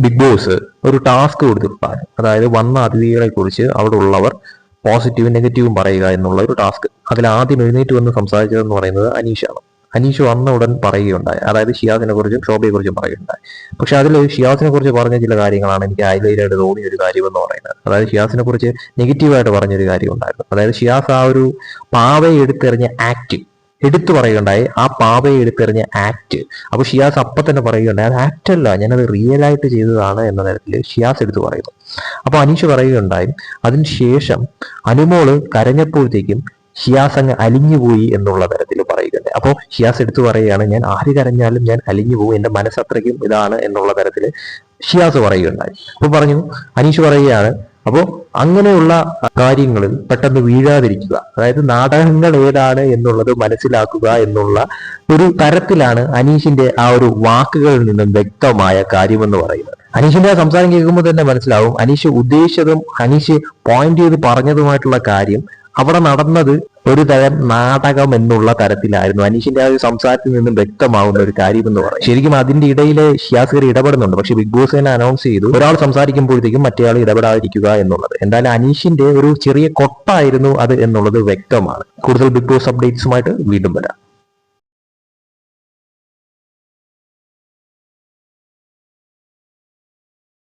Big boss ഒരു task കൊടുത്തിട്ടുണ്ട് അതായത് വന്ന അതിഥികളെ കുറിച്ച് അവിടെ ഉള്ളവർ പോസിറ്റീവും നെഗറ്റീവും പറയുക എന്നുള്ള ഒരു ടാസ്ക്. അതിൽ ആദ്യം എഴുന്നേറ്റ് വന്ന് സംസാരിച്ചതെന്ന് പറയുന്നത് അനീഷാണ്. അനീഷ് വന്ന ഉടൻ പറയുകയുണ്ടായി. അതായത് ഷിയാസിനെ കുറിച്ചും ശോഭയെ കുറിച്ചും പറയുകയുണ്ടായി. പക്ഷെ അതിൽ ഷിയാസിനെ കുറിച്ച് പറഞ്ഞ ചില കാര്യങ്ങളാണ് എനിക്ക് ഹൈലൈറ്റായിട്ട് തോന്നിയ ഒരു കാര്യം എന്ന് പറയുന്നത്. അതായത് ഷിയാസിനെ കുറിച്ച് നെഗറ്റീവായിട്ട് പറഞ്ഞൊരു കാര്യം ഉണ്ടായിരുന്നു അതായത് ഷിയാസ് ആ ഒരു പാവയെ എടുത്തെറിഞ്ഞ ആക്ട് എടുത്തു പറയുകയുണ്ടായി. ആ പാവയെ എടുത്തെറിഞ്ഞ ആക്ട് അപ്പൊ ഷിയാസ് അപ്പൊ തന്നെ പറയുകയുണ്ടായി. അത് ആക്ട് അല്ല ഞാനത് റിയൽ ആയിട്ട് ചെയ്തതാണ് എന്ന തരത്തിൽ ഷിയാസ് എടുത്തു പറയുന്നു. അപ്പൊ അനീഷ് പറയുകയുണ്ടായി അതിനുശേഷം അനുമോൾ കരഞ്ഞപ്പോഴത്തേക്കും ഷിയാസ് അങ്ങ് അലിഞ്ഞുപോയി എന്നുള്ള തരത്തിൽ പറയുകയുണ്ടായി. അപ്പോൾ ഷിയാസ് എടുത്തു പറയുകയാണ് ഞാൻ ആര് കരഞ്ഞാലും ഞാൻ അലിഞ്ഞു പോകും എന്റെ മനസ്സത്രയ്ക്കും ഇതാണ് എന്നുള്ള തരത്തിൽ ഷിയാസ് പറയുകയുണ്ടായി. അപ്പൊ പറഞ്ഞു അനീഷ് പറയുകയാണ് അപ്പോൾ അങ്ങനെയുള്ള കാര്യങ്ങളിൽ പെട്ടെന്ന് വീഴാതിരിക്കുക. അതായത് നാടകങ്ങൾ ഏതാണ് എന്നുള്ളത് മനസ്സിലാക്കുക എന്നുള്ള ഒരു തരത്തിലാണ് അനീഷിന്റെ ആ ഒരു വാക്കുകളിൽ നിന്നും വ്യക്തമായ കാര്യമെന്ന് പറയുന്നത്. അനീഷിന്റെ സംസാരം കേൾക്കുമ്പോൾ തന്നെ മനസ്സിലാവും. അനീഷ് ഉദ്ദേശിച്ചതും അനീഷ് പോയിന്റ് ചെയ്ത് പറഞ്ഞതുമായിട്ടുള്ള കാര്യം അവിടെ നടന്നത് ഒരു തരം നാടകം എന്നുള്ള തരത്തിലായിരുന്നു. അനീഷിന്റെ ആ ഒരു സംസാരത്തിൽ നിന്നും വ്യക്തമാവുന്ന ഒരു കാര്യം എന്ന് പറയും. ശരിക്കും അതിന്റെ ഇടയിൽ ഷിയാസ്കർ ഇടപെടുന്നുണ്ട്. പക്ഷെ ബിഗ് ബോസ് തന്നെ അനൗൺസ് ചെയ്തു ഒരാൾ സംസാരിക്കുമ്പോഴത്തേക്കും മറ്റേയാൾ ഇടപെടാതിരിക്കുക എന്നുള്ളത്. എന്തായാലും അനീഷിന്റെ ഒരു ചെറിയ കൊട്ടായിരുന്നു അത് എന്നുള്ളത് വ്യക്തമാണ്. കൂടുതൽ ബിഗ് ബോസ് അപ്ഡേറ്റ്സുമായിട്ട് വീണ്ടും വരാം.